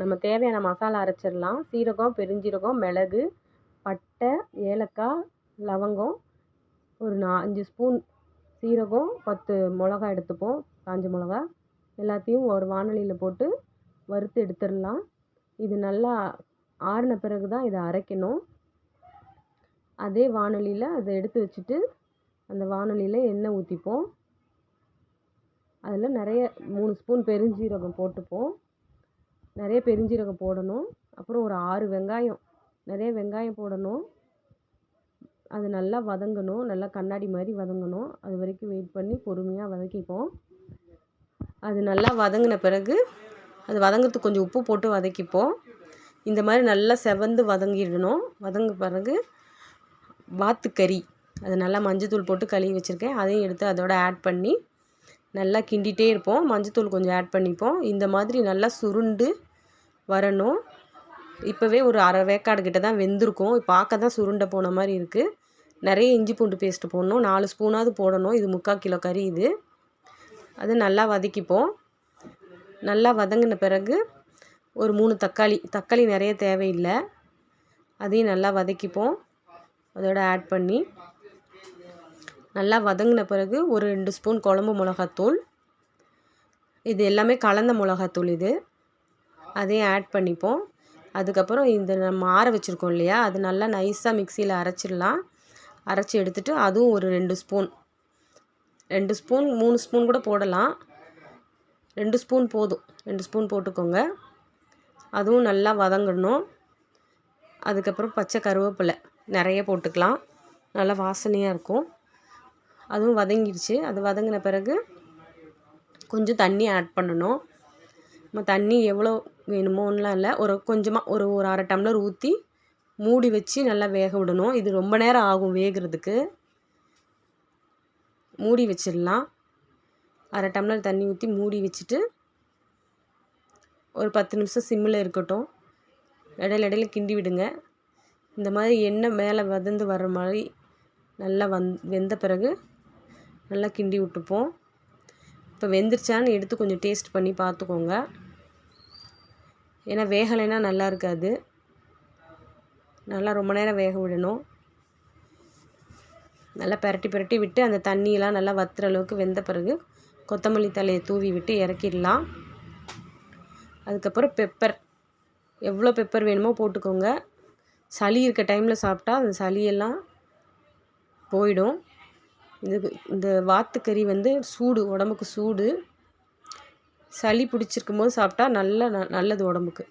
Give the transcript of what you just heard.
நம்ம தேவையான மசாலா அரைச்சிடலாம். சீரகம் பெருஞ்சீரகம் மிளகு பட்டை ஏலக்காய் லவங்கம் ஒரு நா அஞ்சு ஸ்பூன் சீரகம் பத்து மிளகா எடுத்துப்போம். காஞ்ச மிளகா. எல்லாத்தையும் ஒரு வானொலியில் போட்டு வறுத்து எடுத்துடலாம். இது நல்லா ஆறின பிறகு தான் இதை அரைக்கணும். அதே வானொலியில் அதை எடுத்து வச்சுட்டு அந்த வானொலியில் எண்ணெய் ஊற்றிப்போம் அதில் நிறைய மூணு ஸ்பூன் பெருஞ்சீரகம் போட்டுப்போம். நிறைய பெருஞ்சீரகம் போடணும். அப்புறம் ஒரு ஆறு வெங்காயம் நிறைய வெங்காயம் போடணும். அது நல்லா வதங்கணும். நல்லா கண்ணாடி மாதிரி வதங்கணும். அது வரைக்கும் வெயிட் பண்ணி பொறுமையாக வதக்கிப்போம். அது நல்லா வதங்கின பிறகு அது வதங்கிறதுக்கு கொஞ்சம் உப்பு போட்டு வதக்கிப்போம். இந்த மாதிரி நல்லா செவந்து வதங்கிடணும். வதங்க பிறகு வாத்துக்கறி. அது நல்லா மஞ்சத்தூள் போட்டு கழுவி வச்சுருக்கேன். அதையும் எடுத்து அதோட ஆட் பண்ணி நல்லா கிண்டிகிட்டே இருப்போம். மஞ்சத்தூள் கொஞ்சம் ஆட் பண்ணிப்போம். இந்த மாதிரி நல்லா சுருண்டு வரணும். இப்போவே ஒரு அரை வேக்காடு கிட்ட தான் வெந்திருக்கும். பார்க்க தான் சுருண்டை போன மாதிரி இருக்குது நிறைய இஞ்சி பூண்டு பேஸ்ட்டு போடணும். நாலு ஸ்பூனாவது போடணும். இது முக்கால் கிலோ கறி இது. அது நல்லா வதக்கிப்போம். நல்லா வதங்கின பிறகு ஒரு மூணு தக்காளி. தக்காளி நிறைய தேவையில்லை. அதையும் நல்லா வதக்கிப்போம். அதோட ஆட் பண்ணி. நல்லா வதங்கின பிறகு ஒரு ரெண்டு ஸ்பூன் குழம்பு மிளகாத்தூள். இது எல்லாமே கலந்த மிளகாத்தூள் இது. அதையும் ஆட் பண்ணிப்போம். அதுக்கப்புறம் இந்த நம்ம ஆற வச்சுருக்கோம் இல்லையா? அது நல்லா நைஸாக மிக்சியில் அரைச்சிடலாம். அரைச்சி எடுத்துகிட்டு அதுவும் ஒரு ரெண்டு ஸ்பூன் ரெண்டு ஸ்பூன் மூணு ஸ்பூன் கூட போடலாம். ரெண்டு ஸ்பூன் போதும். ரெண்டு ஸ்பூன் போட்டுக்கோங்க. அதுவும் நல்லா வதங்கணும். அதுக்கப்புறம் பச்சை கருவேப்பிலை நிறைய போட்டுக்கலாம். நல்லா வாசனையாக இருக்கும். அதுவும் வதங்கிடுச்சு. அது வதங்கின பிறகு கொஞ்சம் தண்ணி ஆட் பண்ணணும். தண்ணி எவ்வளோ வேணுமோன்னெலாம் இல்லை. ஒரு கொஞ்சமாக ஒரு ஒரு அரை டம்ளர் ஊற்றி மூடி வச்சு நல்லா வேக விடணும். இது ரொம்ப நேரம் ஆகும் வேகிறதுக்கு. மூடி வச்சிடலாம். அரை டம்ளர் தண்ணி ஊற்றி மூடி வச்சுட்டு ஒரு பத்து நிமிஷம் சிம்மில் இருக்கட்டும். இடையில இடையில கிண்டி விடுங்க. இந்த மாதிரி எண்ணெய் மேலே வதந்து வர்ற மாதிரி நல்லா வந் வெந்த பிறகு நல்லா கிண்டி விட்டுப்போம். இப்போ வெந்துருச்சான்னு எடுத்து கொஞ்சம் டேஸ்ட் பண்ணி பார்த்துக்கோங்க. ஏன்னா வேகலைன்னா நல்லா இருக்காது. நல்லா ரொம்ப நேரம் வேக விடணும். நல்லா பரட்டி பரட்டி விட்டு அந்த தண்ணியெலாம் நல்லா வத்துற அளவுக்கு வெந்த பிறகு கொத்தமல்லி தலையை தூவி விட்டு இறக்கிடலாம். அதுக்கப்புறம் பெப்பர் எவ்வளோ பெப்பர் வேணுமோ போட்டுக்கோங்க. சளி இருக்க டைமில் சாப்பிட்டா அந்த சளியெல்லாம் போயிடும். இது இந்த வாத்துக்கறி வந்து சூடு உடம்புக்கு சூடு. சளி பிடிச்சிருக்கும் போது சாப்பிட்டா நல்ல நல்லது உடம்புக்கு.